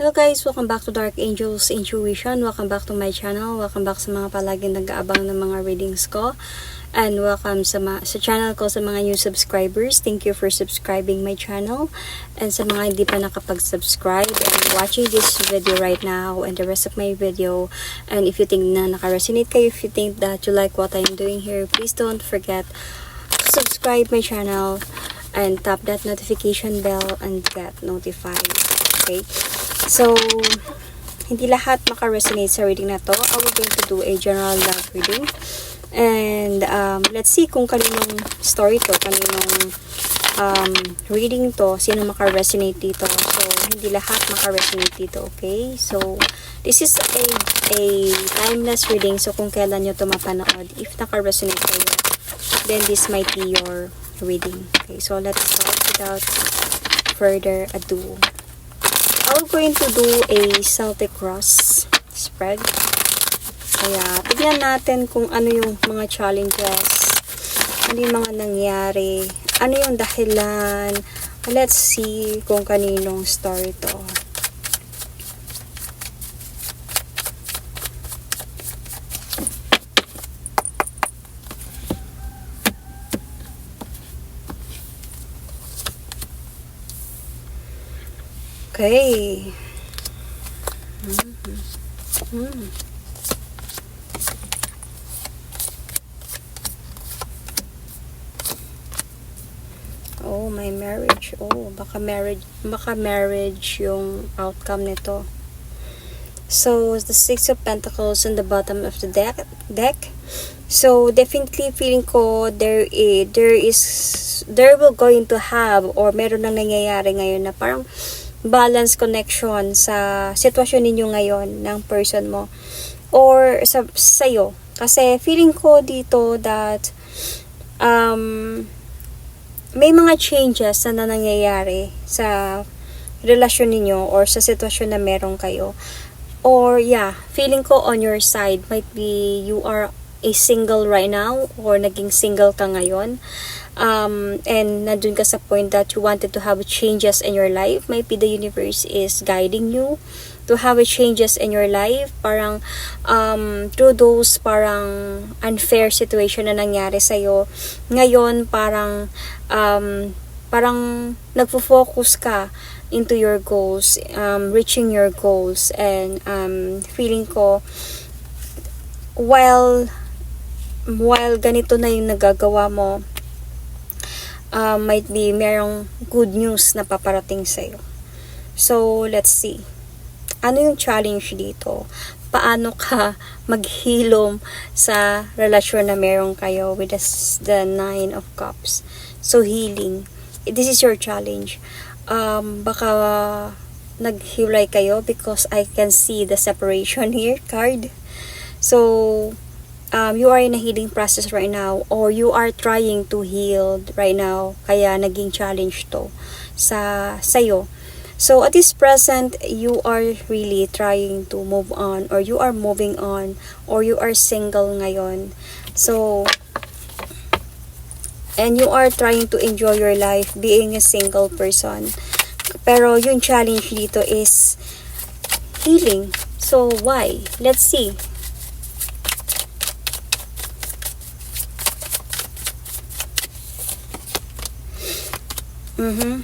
Hello guys, welcome back to Dark Angels Intuition. Welcome back to my channel. Welcome back sa mga palaging nag-aabang ng mga readings ko. And welcome sa, sa channel ko sa mga new subscribers. Thank you for subscribing my channel. And sa mga hindi pa nakapag-subscribe and watching this video right now and the rest of my video. And if you think na naka-resonate kayo, if you think that you like what I'm doing here, please don't forget to subscribe my channel and tap that notification bell and get notified. Okay? So, hindi lahat maka-resonate sa reading na to. I will going to do a general love reading. And um, let's see kung kaninong story to, kaninong um, reading to, sino maka-resonate dito. So, hindi lahat maka-resonate dito, okay? So, this is a, a timeless reading. So, kung kailan nyo to mapanood, if naka-resonate kayo, then this might be your reading. Okay, so let's start without further ado. I'm going to do a Celtic Cross spread. Kaya, tignan natin kung ano yung mga challenges, ano yung mga nangyari, ano yung dahilan. Let's see kung kaninong story to. Okay. Mhm. Mm. Oh, my marriage. Oh, baka marriage, baka marriage yung outcome nito. So, the Six of Pentacles in the bottom of the deck. deck. So, definitely feeling ko there is, there is, there will going to have or meron nang nangyayari ngayon na parang balance connection sa sitwasyon ninyo ngayon ng person mo or sa sa'yo. Kasi feeling ko dito that um, may mga changes na nangyayari sa relasyon ninyo or sa sitwasyon na meron kayo. Or yeah, feeling ko on your side might be you are a single right now or naging single ka ngayon. Um, and nandun ka sa point that you wanted to have changes in your life. Might be the universe is guiding you to have changes in your life. Parang um, through those parang unfair situation na nangyari sa'yo. Ngayon, parang um, parang nagfo-focus ka into your goals, um, reaching your goals, and um, feeling ko, while while ganito na yung nagagawa mo, uh, might be merong good news na paparating sa'yo. So, let's see. Ano yung challenge dito? Paano ka maghilom sa relasyon na meron kayo with the, the Nine of Cups? So, healing. This is your challenge. Um, baka naghiwalay kayo because I can see the separation here card. So, um, you are in a healing process right now or you are trying to heal right now kaya naging challenge to sa sayo. So at this present you are really trying to move on or you are moving on or you are single ngayon. So and you are trying to enjoy your life being a single person. Pero yung challenge dito is healing. So why? Let's see Mhm.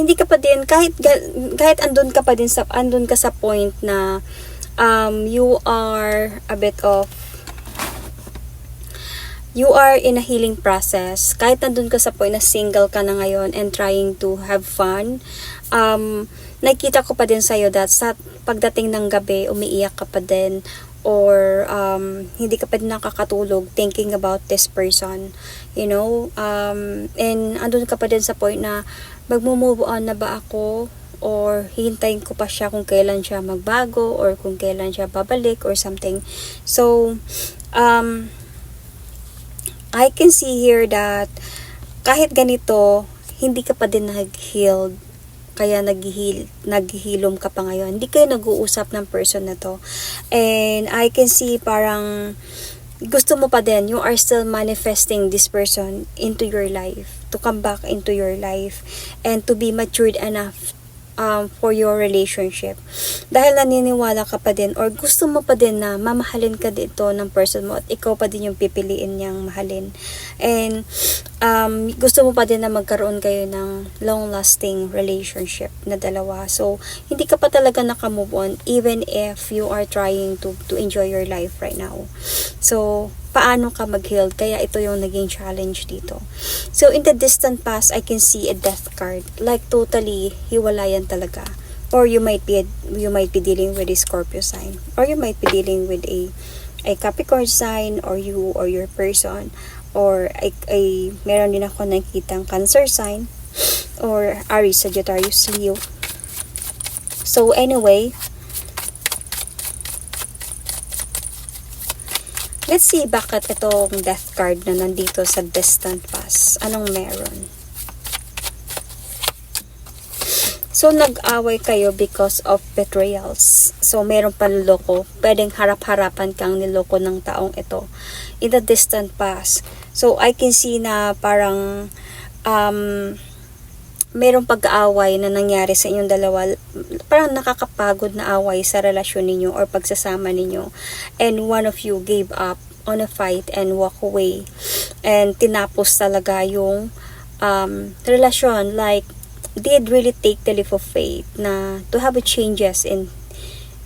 Hindi ka pa din kahit kahit andun ka pa din sa andun ka sa point na um you are a bit of you are in a healing process. Kahit nandun ka sa point na single ka na ngayon and trying to have fun, um, nakita ko pa din sa'yo that sa pagdating ng gabi, umiiyak ka pa din or um, hindi ka pa nakakatulog thinking about this person. You know? Um, and andun ka pa din sa point na magmo-move on na ba ako or hihintayin ko pa siya kung kailan siya magbago or kung kailan siya babalik or something. So, um, I can see here that kahit ganito, hindi ka pa din nag-healed kaya naghihil, naghihilom ka pa ngayon. Hindi kayo nag-uusap ng person na to. And I can see parang gusto mo pa din, you are still manifesting this person into your life, to come back into your life, and to be matured enough um, for your relationship. Dahil naniniwala ka pa din or gusto mo pa din na mamahalin ka dito ng person mo at ikaw pa din yung pipiliin niyang mahalin. And um, gusto mo pa din na magkaroon kayo ng long-lasting relationship na dalawa. So, hindi ka pa talaga nakamove on even if you are trying to, to enjoy your life right now. So, paano ka mag-heal? Kaya ito yung naging challenge dito. So, in the distant past, I can see a death card. Like, totally, hiwalayan talaga. Or you might be, you might be dealing with a Scorpio sign. Or you might be dealing with a, a Capricorn sign, or you, or your person. Or, ay, ay, meron din ako nakitang Cancer sign. Or Aries, Sagittarius, Leo. So, anyway, Let's see bakit itong death card na nandito sa distant past. Anong meron? So, nag-away kayo because of betrayals. So, meron panloko. Pwedeng harap-harapan kang niloko ng taong ito. In the distant past. So, I can see na parang um, merong pag-aaway na nangyari sa inyong dalawa, parang nakakapagod na away sa relasyon ninyo or pagsasama ninyo. And one of you gave up on a fight and walk away. And tinapos talaga yung um, relasyon. Like, did really take the leap of faith na to have a changes in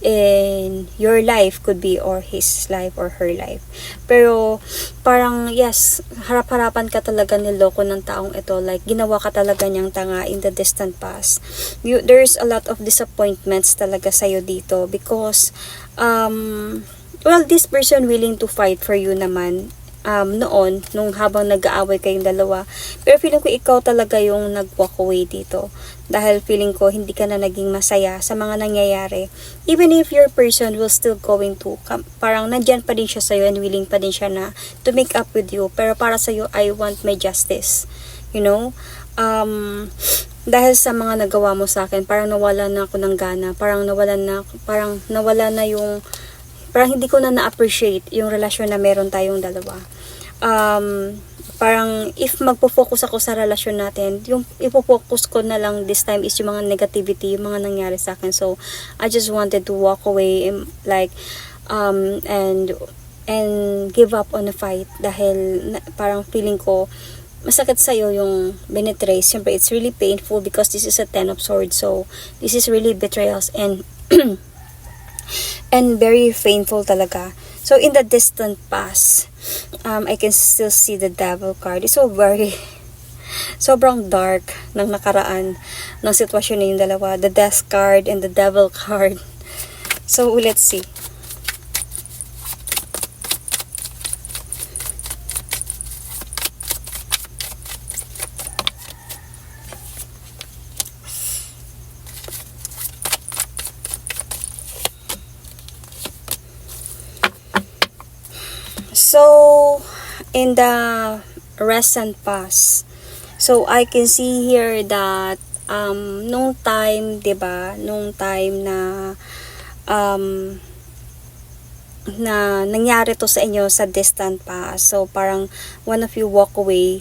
in your life could be or his life or her life. Pero parang yes, harap-harapan ka talaga niloko ng taong ito. Like ginawa ka talaga niyang tanga in the distant past. You, there's a lot of disappointments talaga sa'yo dito because um, well, this person willing to fight for you naman um, noon, nung habang nag-aaway kayong dalawa. Pero feeling ko ikaw talaga yung nag-walk away dito. Dahil feeling ko hindi ka na naging masaya sa mga nangyayari. Even if your person will still going to, parang nandyan pa din siya sa'yo and willing pa din siya na to make up with you. Pero para sa'yo, I want my justice. You know? Um, dahil sa mga nagawa mo sa akin, parang nawala na ako ng gana. Parang nawala na, parang nawala na yung parang hindi ko na na-appreciate yung relasyon na meron tayong dalawa. Um, parang if magpo-focus ako sa relasyon natin, yung ipo-focus ko na lang this time is yung mga negativity, yung mga nangyari sa akin. So, I just wanted to walk away and, like um and and give up on the fight dahil na, parang feeling ko masakit sa iyo yung binetray. Siyempre, it's really painful because this is a ten of swords. So, this is really betrayals and and very painful talaga. So, in the distant past, um, I can still see the devil card. It's so very, sobrang dark ng nakaraan ng sitwasyon na yung dalawa. The death card and the devil card. So, let's see. So, in the recent past, so I can see here that um, nung time, 'di ba, nung time na um, na nangyari to sa inyo sa distant past. So, parang one of you walk away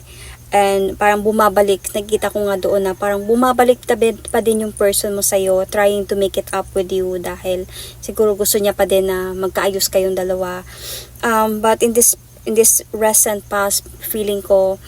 and parang bumabalik, nakita ko nga doon na parang bumabalik tabi, pa din yung person mo sa'yo trying to make it up with you dahil siguro gusto niya pa din na magkaayos kayong dalawa. Um, but in this in this recent past, feeling ko,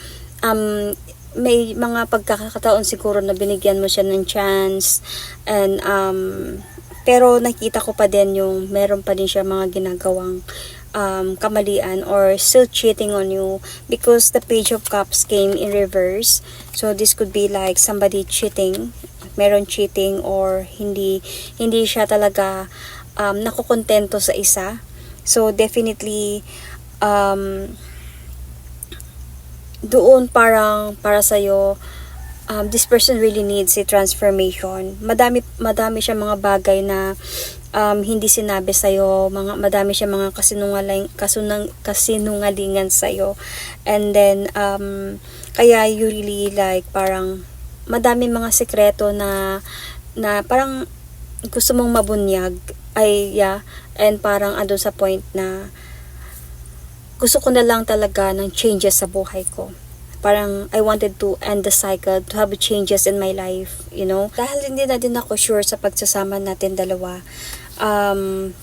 um, may mga pagkakataon siguro na binigyan mo siya ng chance and um, pero nakita ko pa din yung meron pa din siya mga ginagawang um, kamalian or still cheating on you because the page of cups came in reverse. So this could be like somebody cheating meron cheating or hindi hindi siya talaga um, nakukontento sa isa. So, definitely, um, doon parang para sa'yo, um, this person really needs a transformation. Madami, madami siya mga bagay na um, hindi sinabi sa'yo. Mga, madami siya mga kasinungaling, kasunang, kasinungalingan sa'yo. And then, um, kaya you really like parang madami mga sekreto na na parang gusto mong mabunyag ay yeah and parang ando sa point na gusto ko na lang talaga ng changes sa buhay ko parang I wanted to end the cycle, to have changes in my life, you know. Dahil hindi na din ako sure sa pagsasama natin dalawa. Um,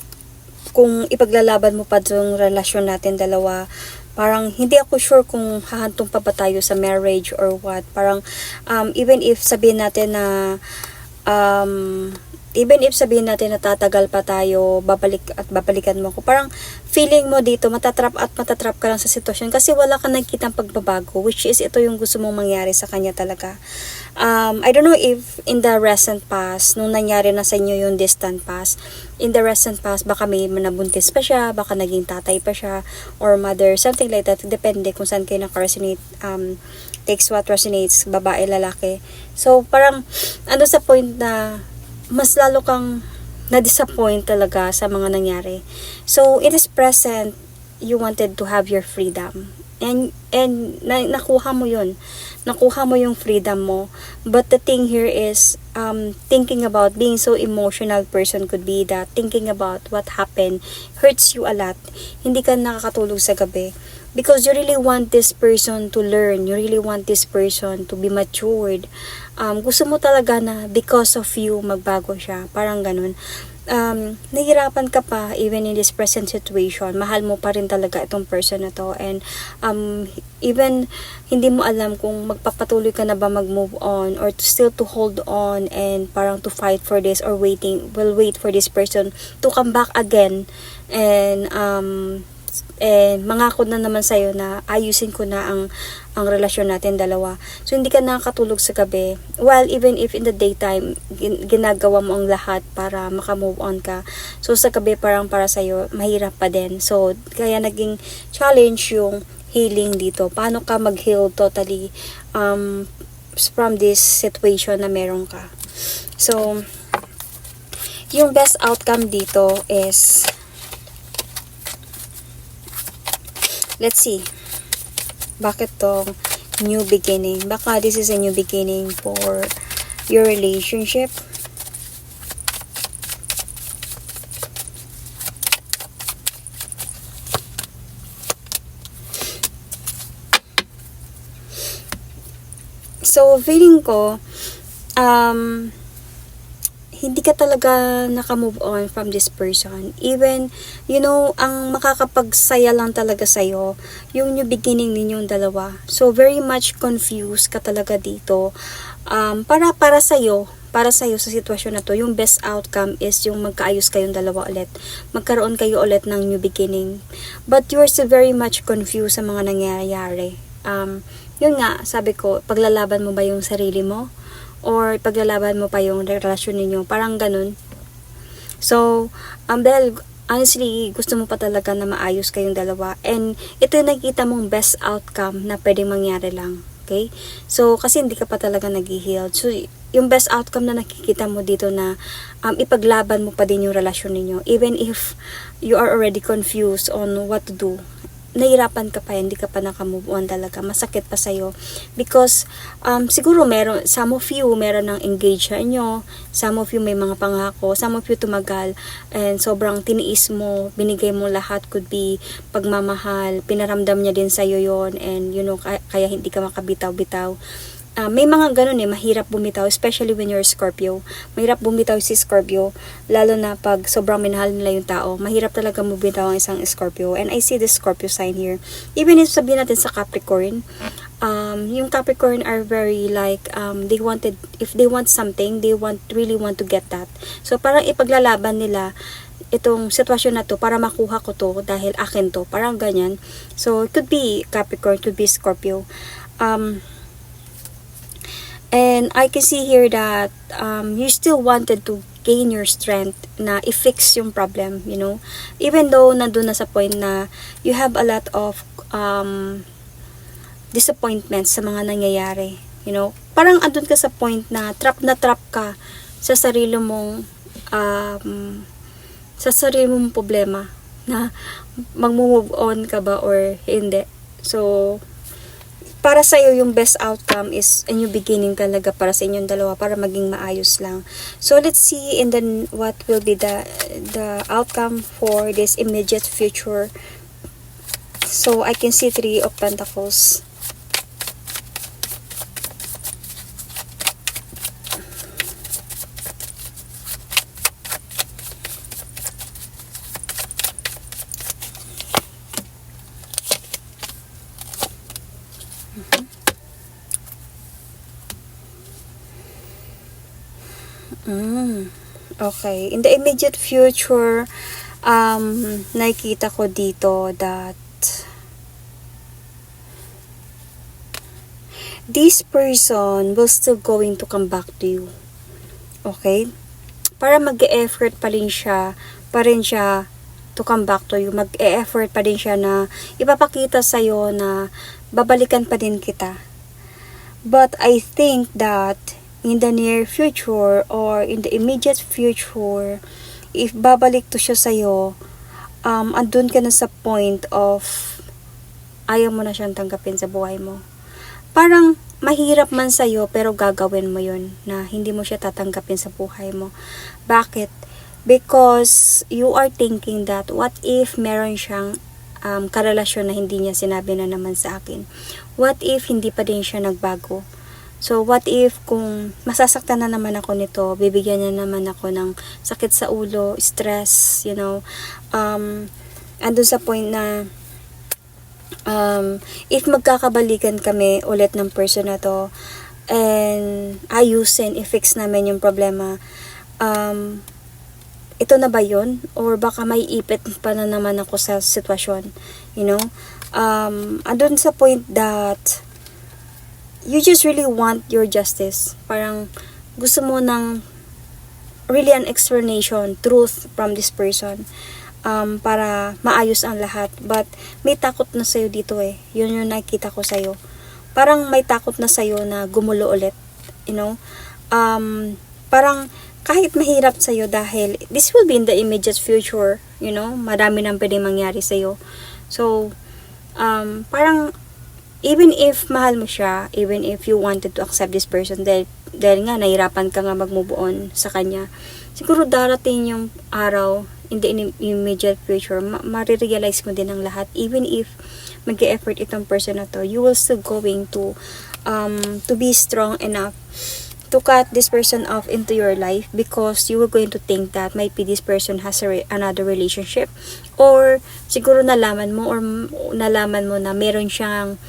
kung ipaglalaban mo pa yung relasyon natin dalawa, parang hindi ako sure kung hahantong pa ba tayo sa marriage or what. Parang um, even if sabihin natin na um, even if sabihin natin na tatagal pa tayo, babalik at babalikan mo ko. Parang feeling mo dito, matatrap at matatrap ka lang sa sitwasyon kasi wala ka nakikitang pagbabago, which is ito yung gusto mong mangyari sa kanya talaga. Um, I don't know if in the recent past, nung nangyari na sa inyo yung distant past, in the recent past, baka may manabuntis pa siya, baka naging tatay pa siya, or mother, something like that. Depende kung saan kayo naka-resonate, um, takes what resonates, babae, lalaki. So, parang, ano sa point na, mas lalo kang na-disappoint talaga sa mga nangyari. So, it is present, you wanted to have your freedom. And, and na, nakuha mo yun. Nakuha mo yung freedom mo. But the thing here is, um, thinking about being so emotional person could be that thinking about what happened hurts you a lot. Hindi ka nakakatulog sa gabi. Because you really want this person to learn. You really want this person to be matured. Um, gusto mo talaga na because of you, magbago siya. Parang ganun um, nahirapan ka pa even in this present situation, mahal mo pa rin talaga itong person na to and um, even hindi mo alam kung magpapatuloy ka na ba mag-move on or to still to hold on and parang to fight for this or waiting, will wait for this person to come back again and um, and mangako na naman sa'yo na ayusin ko na ang ang relasyon natin dalawa. So, hindi ka nakakatulog sa gabi. Well, even if in the daytime, gin- ginagawa mo ang lahat para makamove on ka. So, sa gabi parang para sa'yo, mahirap pa din. So, kaya naging challenge yung healing dito. Paano ka mag-heal totally um, from this situation na meron ka. So, yung best outcome dito is let's see. Bakit tong new beginning? Baka this is a new beginning for your relationship. So feeling ko um hindi ka talaga naka-move on from this person. Even, you know, ang makakapagsaya lang talaga sa'yo, yung new beginning ninyong dalawa. So, very much confused ka talaga dito. Um, para, para sa'yo, para sa'yo sa sitwasyon na to, yung best outcome is yung magkaayos kayong dalawa ulit. Magkaroon kayo ulit ng new beginning. But you are very much confused sa mga nangyayari. Um, yun nga, sabi ko, paglalaban mo ba yung sarili mo? Or paglalaban mo pa yung relasyon ninyo. Parang ganun. So, um, dahil honestly, gusto mo pa talaga na maayos kayong dalawa. And ito yung nakikita mong best outcome na pwedeng mangyari lang. Okay? So, kasi hindi ka pa talaga nag-heal. So, yung best outcome na nakikita mo dito na um, ipaglaban mo pa din yung relasyon ninyo. Even if you are already confused on what to do nahirapan ka pa, hindi ka pa nakamove on talaga, masakit pa sa'yo. Because, um, siguro meron, some of you, meron ng engage sa inyo, some of you may mga pangako, some of you tumagal, and sobrang tiniis mo, binigay mo lahat, could be pagmamahal, pinaramdam niya din sa'yo yon and you know, kaya, kaya hindi ka makabitaw-bitaw uh, may mga ganun eh, mahirap bumitaw, especially when you're Scorpio. Mahirap bumitaw si Scorpio, lalo na pag sobrang minahal nila yung tao. Mahirap talaga bumitaw ang isang Scorpio. And I see this Scorpio sign here. Even if sabihin natin sa Capricorn, um, yung Capricorn are very like, um, they wanted, if they want something, they want, really want to get that. So, parang ipaglalaban nila, itong sitwasyon na to para makuha ko to dahil akin to. Parang ganyan. So, it could be Capricorn, it could be Scorpio. Um, And I can see here that um, you still wanted to gain your strength na i-fix yung problem, you know. Even though nandun na sa point na you have a lot of um, disappointments sa mga nangyayari, you know. Parang andun ka sa point na trap na trap ka sa sarili mong um, sa sarili mong problema na mag-move on ka ba or hindi. So, para sa iyo yung best outcome is a new beginning talaga para sa inyong dalawa para maging maayos lang. So let's see and then what will be the the outcome for this immediate future. So I can see three of pentacles. Mm, okay. In the immediate future, um, nakikita ko dito that this person will still going to come back to you. Okay? Para mag-e-effort pa rin siya, pa rin siya to come back to you. Mag-e-effort pa din siya na ipapakita sa'yo na babalikan pa din kita. But I think that in the near future or in the immediate future, if babalik to siya sa'yo, um, andun ka na sa point of ayaw mo na siyang tanggapin sa buhay mo. Parang mahirap man sa'yo pero gagawin mo yun na hindi mo siya tatanggapin sa buhay mo. Bakit? Because you are thinking that what if meron siyang um, karelasyon na hindi niya sinabi na naman sa akin? What if hindi pa din siya nagbago? So, what if kung masasaktan na naman ako nito, bibigyan niya naman ako ng sakit sa ulo, stress, you know, um, andun sa point na um, if magkakabalikan kami ulit ng person na to, and ayusin, i-fix namin yung problema, um, ito na ba yun? Or baka may ipit pa na naman ako sa sitwasyon, you know? Um, andun sa point that you just really want your justice. Parang gusto mo ng really an explanation, truth from this person um, para maayos ang lahat. But may takot na sa'yo dito eh. Yun yung nakikita ko sa'yo. Parang may takot na sa'yo na gumulo ulit. You know? Um, parang kahit mahirap sa'yo dahil this will be in the immediate future. You know? Marami nang pwedeng mangyari sa'yo. So, um, parang even if mahal mo siya, even if you wanted to accept this person dahil, dahil nga nahirapan ka nga mag-move on sa kanya, siguro darating yung araw in the immediate future, ma- marirealize mo din ang lahat. Even if mag effort itong person na to, you will still going to um, to be strong enough to cut this person off into your life because you were going to think that maybe this person has a re- another relationship. Or siguro nalaman mo or nalaman mo na meron siyang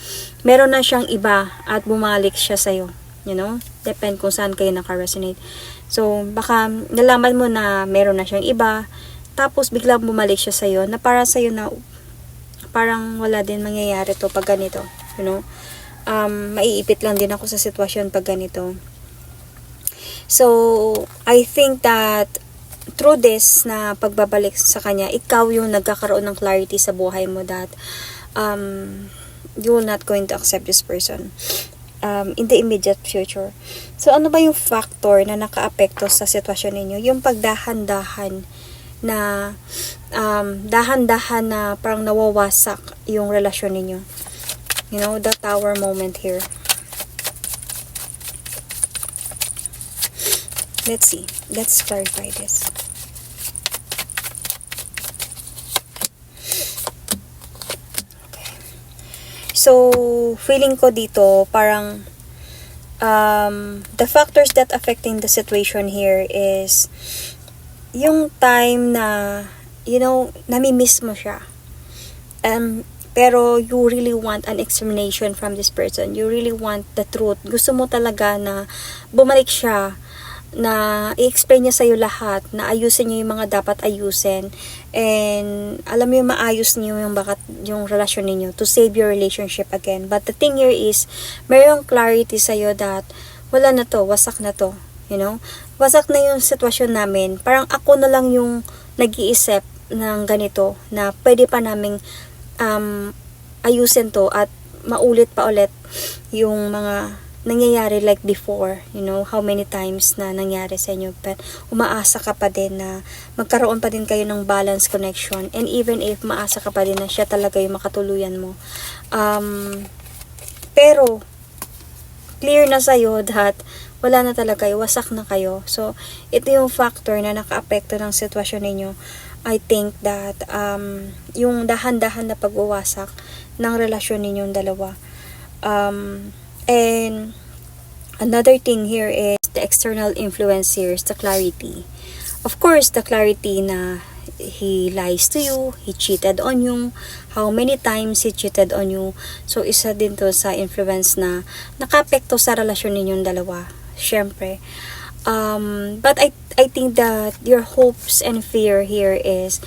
meron na siyang iba at bumalik siya sa you know? Depend kung saan kayo naka-resonate. So baka nalaman mo na meron na siyang iba tapos biglang bumalik siya sa na para sa na parang wala din mangyayari to pag ganito you know? Um, maiipit lang din ako sa sitwasyon pag ganito So, I think that through this na pagbabalik sa kanya, ikaw yung nagkakaroon ng clarity sa buhay mo that um, you will not going to accept this person um, in the immediate future. So, ano ba yung factor na nakaapekto sa sitwasyon ninyo? Yung pagdahan-dahan na um, dahan-dahan na parang nawawasak yung relasyon ninyo. You know, the tower moment here. Let's see. Let's clarify this. Okay. So, feeling ko dito, parang um, the factors that affecting the situation here is yung time na, you know, nami-miss mo siya. Um, pero you really want an explanation from this person. You really want the truth. Gusto mo talaga na bumalik siya na i-explain niya sa'yo lahat, na ayusin niyo yung mga dapat ayusin, and alam mo yung maayos niyo yung, bakat, yung relasyon niyo to save your relationship again. But the thing here is, mayroong clarity sa'yo that wala na to, wasak na to, you know? Wasak na yung sitwasyon namin. Parang ako na lang yung nag-iisip ng ganito na pwede pa naming um, ayusin to at maulit pa ulit yung mga nangyayari like before, you know, how many times na nangyari sa inyo, but umaasa ka pa din na magkaroon pa din kayo ng balance connection, and even if maasa ka pa din na siya talaga yung makatuluyan mo. Um, pero, clear na sa'yo that wala na talaga kayo, wasak na kayo. So, ito yung factor na nakaapekto ng sitwasyon ninyo. I think that um, yung dahan-dahan na pagwawasak ng relasyon ninyong dalawa. Um, And another thing here is the external influence here is the clarity. Of course, the clarity na he lies to you, he cheated on you, how many times he cheated on you. So, isa din to sa influence na nakapekto sa relasyon ninyong dalawa. Siyempre. um, but I I think that your hopes and fear here is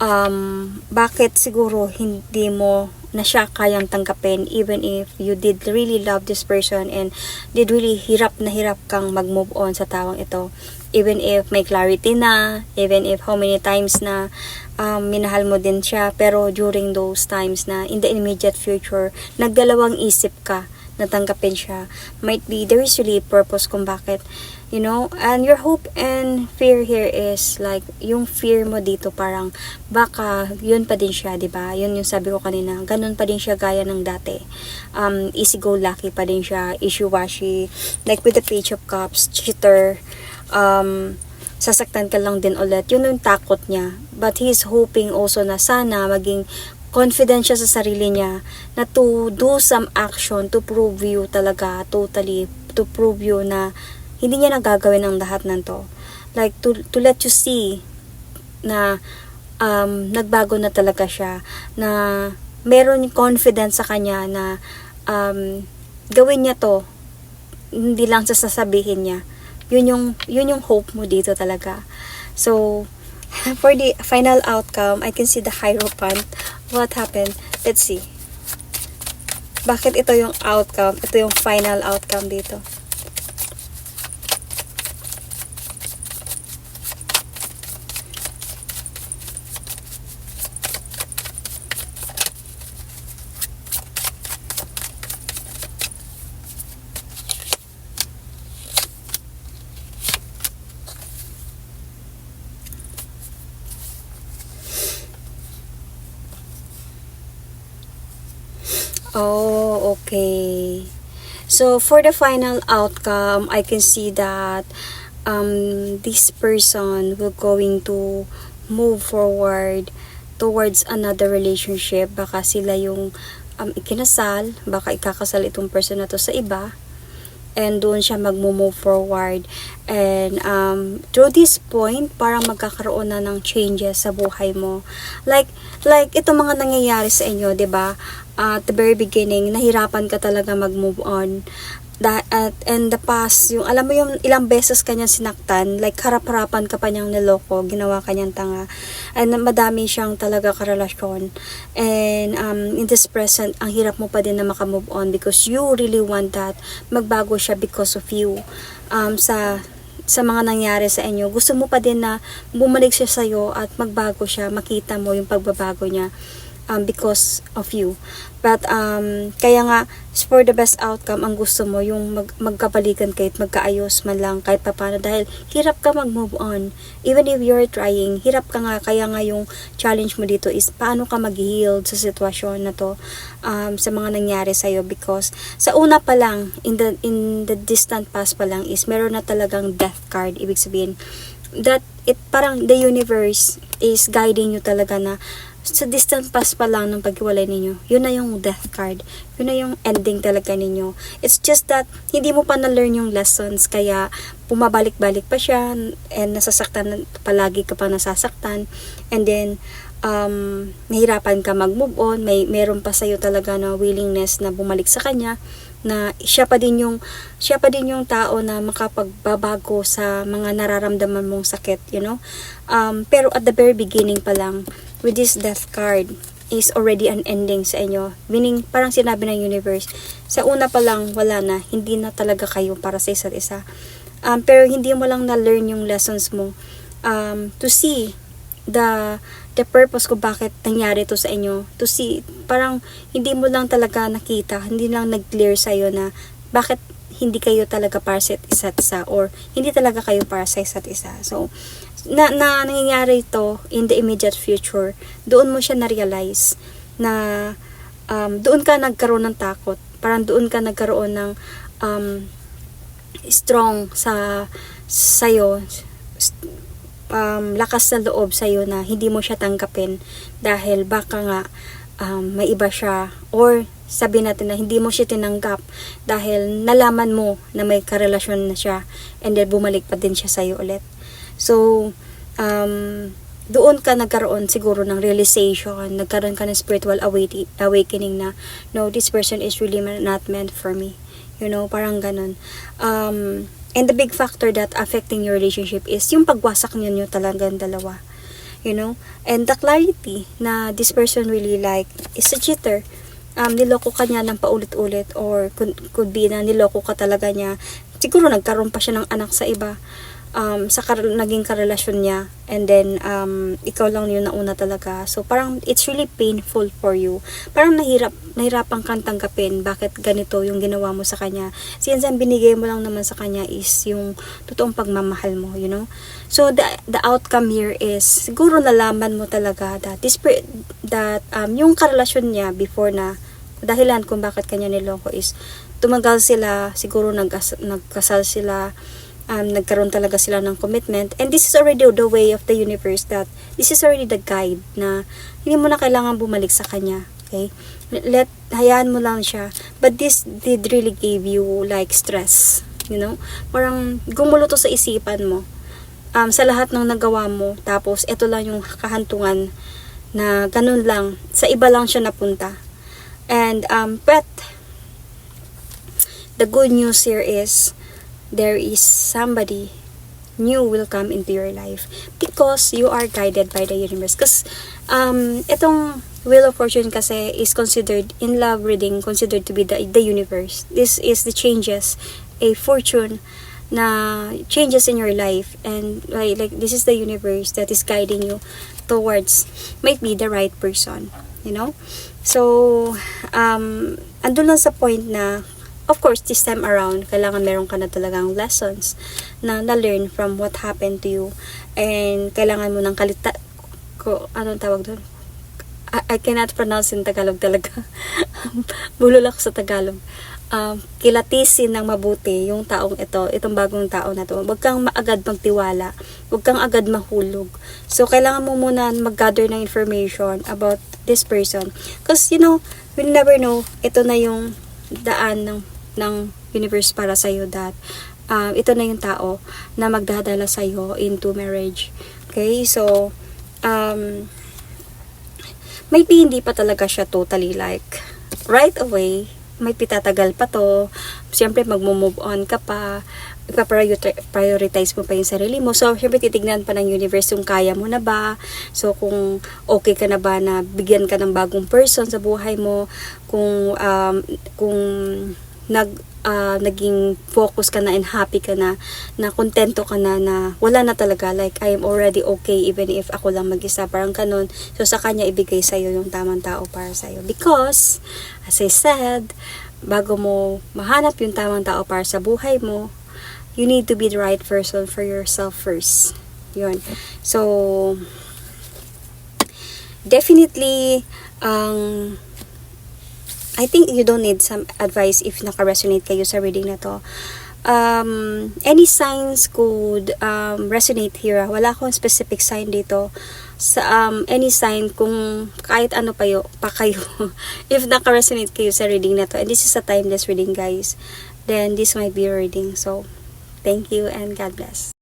um, bakit siguro hindi mo na siya kayang tanggapin even if you did really love this person and did really hirap na hirap kang mag-move on sa tawang ito. Even if may clarity na even if how many times na um, minahal mo din siya pero during those times na in the immediate future nagdalawang isip ka na tanggapin siya. Might be there is really purpose kung bakit you know? And your hope and fear here is like yung fear mo dito parang baka yun pa din siya 'di ba? Yun yung sabi ko kanina ganun pa din siya gaya ng dati. Um easy go lucky pa din siya issue washi like with the page of cups cheater um sasaktan ka lang din ulit. Yun yung takot niya. But he's hoping also na sana maging confident siya sa sarili niya na to do some action to prove you talaga totally to prove you na hindi niya nagagawin ang lahat ng to. Like, to, to let you see na um, nagbago na talaga siya, na meron confidence sa kanya na um, gawin niya to, hindi lang sa sasabihin niya. Yun yung, yun yung hope mo dito talaga. So, for the final outcome, I can see the Hierophant. What happened? Let's see. Bakit ito yung outcome? Ito yung final outcome dito. Oh, okay. So for the final outcome, I can see that um, this person will going to move forward towards another relationship. Baka sila yung um, ikinasal, baka ikakasal itong person na to sa iba and doon siya magmo-move forward. And um, through this point parang magkakaroon na ng changes sa buhay mo. Like like ito mga nangyayari sa inyo 'di ba? At the very beginning nahirapan ka talaga mag-move on at and the past yung alam mo yung ilang beses kanya sinaktan like harap-harapan ka pa niyang niloko ginawa kanyang tanga and madami siyang talaga karelasyon. And um, in this present ang hirap mo pa din na makamove on because you really want that magbago siya because of you. Um, sa sa mga nangyari sa inyo, gusto mo pa din na bumalik siya sa'yo at magbago siya, makita mo yung pagbabago niya um, because of you. But um, kaya nga, for the best outcome, ang gusto mo, yung mag, magkabalikan kayo magkaayos man lang kahit papano. Dahil hirap ka mag-move on. Even if you're trying, hirap ka nga. Kaya nga yung challenge mo dito is paano ka mag-heal sa sitwasyon na to um, sa mga nangyari sa'yo. Because sa una pa lang, in the, in the distant past pa lang is meron na talagang death card. Ibig sabihin, that it parang the universe is guiding you talaga na sa distant past pa lang ng paghiwalay ninyo, yun na yung death card. Yun na yung ending talaga ninyo. It's just that, hindi mo pa na-learn yung lessons, kaya pumabalik-balik pa siya, and nasasaktan, palagi ka pa nasasaktan, and then, um, nahirapan ka mag-move on, may meron pa sa'yo talaga na willingness na bumalik sa kanya, na siya pa din yung siya pa din yung tao na makapagbabago sa mga nararamdaman mong sakit, you know. Um, pero at the very beginning pa lang with this death card is already an ending sa inyo. Meaning, parang sinabi ng universe, sa una pa lang, wala na, hindi na talaga kayo para sa isa't isa. Um, pero hindi mo lang na-learn yung lessons mo um, to see the the purpose ko bakit nangyari to sa inyo to see parang hindi mo lang talaga nakita hindi lang nag-clear sa iyo na bakit hindi kayo talaga para sa isa't isa or hindi talaga kayo para sa isa't isa so na, na nangyayari ito in the immediate future doon mo siya na-realize na um, doon ka nagkaroon ng takot parang doon ka nagkaroon ng um, strong sa sayo um, lakas na loob sa iyo na hindi mo siya tanggapin dahil baka nga um, may iba siya or sabi natin na hindi mo siya tinanggap dahil nalaman mo na may karelasyon na siya and then bumalik pa din siya sa iyo ulit. So, um, doon ka nagkaroon siguro ng realization, nagkaroon ka ng spiritual awakening na, no, this person is really not meant for me. You know, parang ganun. Um, And the big factor that affecting your relationship is yung pagwasak niyo talagang dalawa. You know? And the clarity na this person really like is a cheater. Um, niloko ka niya ng paulit-ulit or could, could be na niloko ka talaga niya. Siguro nagkaroon pa siya ng anak sa iba um, sa kar- naging karelasyon niya. And then um, ikaw lang yung nauna talaga. So parang it's really painful for you. Parang nahirap nahirapan kang tanggapin bakit ganito yung ginawa mo sa kanya. Since ang binigay mo lang naman sa kanya is yung totoong pagmamahal mo you know? So the the outcome here is siguro nalaman mo talaga that this that um, yung karelasyon niya before na dahilan kung bakit kanya niloko is tumagal sila siguro nagkas- nagkasal sila um, nagkaroon talaga sila ng commitment. And this is already the way of the universe that this is already the guide na hindi mo na kailangan bumalik sa kanya. Okay? Let, hayaan mo lang siya. But this did really give you like stress. You know? Parang gumulo to sa isipan mo. Um, sa lahat ng nagawa mo. Tapos, ito lang yung kahantungan na ganun lang. Sa iba lang siya napunta. And, um, but, the good news here is, there is somebody new will come into your life because you are guided by the universe. Because um, itong Wheel of Fortune kasi is considered in love reading considered to be the, the universe. This is the changes, a fortune na changes in your life and like, like this is the universe that is guiding you towards might be the right person you know so um andun lang sa point na of course, this time around, kailangan meron ka na talagang lessons na na-learn from what happened to you. And kailangan mo ng kalita... Ko, anong tawag doon? I, I cannot pronounce in Tagalog talaga. Bulol ako sa Tagalog. Um, kilatisin ng mabuti yung taong ito, itong bagong tao na to. Huwag kang maagad magtiwala. Huwag kang agad mahulog. So, kailangan mo muna mag-gather ng information about this person. Because, you know, we never know, ito na yung daan ng ng universe para sa iyo that um, ito na yung tao na magdadala sa iyo into marriage. Okay? So, um, maybe hindi pa talaga siya totally like right away. May pitatagal pa to. Siyempre, magmo-move on ka pa. Ipa-prioritize mo pa yung sarili mo. So, siyempre, titignan pa ng universe yung kaya mo na ba. So, kung okay ka na ba na bigyan ka ng bagong person sa buhay mo. Kung, um, kung nag ah, naging focus ka na and happy ka na na kontento ka na na wala na talaga. Like I am already okay even if ako lang mag-isa. Parang ganun. So sa kanya ibigay sa iyo yung tamang tao para sa iyo because as I said bago mo mahanap yung tamang tao para sa buhay mo you need to be the right person for yourself first. Yun. So definitely ang I think you don't need some advice if naka-resonate kayo sa reading na to. Um, any signs could um, resonate here. Wala akong specific sign dito. Sa um, any sign kung kahit ano pa, yo, pa kayo. if naka-resonate kayo sa reading na to. And this is a timeless reading guys. Then this might be your reading. So, thank you and God bless.